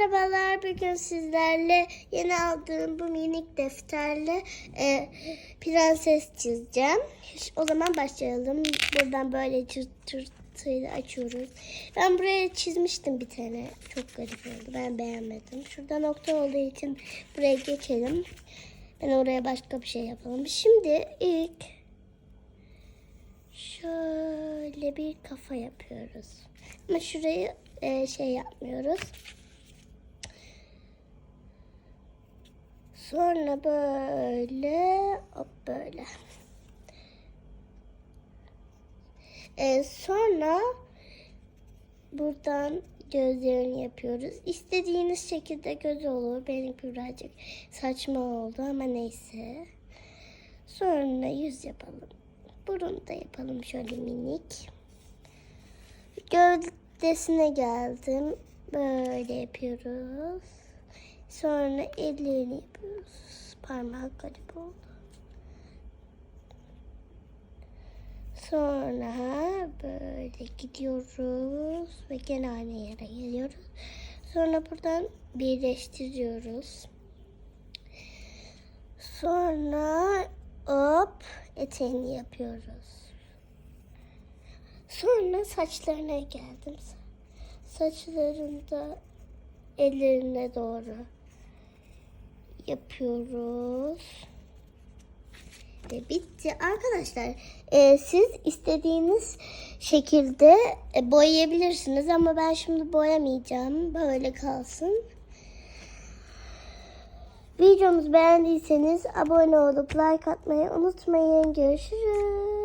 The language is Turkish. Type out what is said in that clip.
Merhabalar, bugün sizlerle yeni aldığım bu minik defterle e, prenses çizeceğim. O zaman başlayalım. Buradan böyle çırt çırtıyla açıyoruz. Ben buraya çizmiştim bir tane. Çok garip oldu. Ben beğenmedim. Şurada nokta olduğu için buraya geçelim. Ben oraya başka bir şey yapalım. Şimdi ilk şöyle bir kafa yapıyoruz. Ama şurayı e, şey yapmıyoruz. Sonra böyle hop böyle. E, sonra buradan gözlerini yapıyoruz. İstediğiniz şekilde göz olur. Benimki birazcık saçma oldu ama neyse. Sonra yüz yapalım. Burun da yapalım şöyle minik. Gövdesine geldim. Böyle yapıyoruz. Sonra ellerini yapıyoruz. Parmak garip oldu. Sonra böyle gidiyoruz ve gene aynı yere geliyoruz. Sonra buradan birleştiriyoruz. Sonra hop eteğini yapıyoruz. Sonra saçlarına geldim. Saçlarında ellerine doğru yapıyoruz. Ve bitti. Arkadaşlar e, siz istediğiniz şekilde e, boyayabilirsiniz ama ben şimdi boyamayacağım. Böyle kalsın. Videomuzu beğendiyseniz abone olup like atmayı unutmayın. Görüşürüz.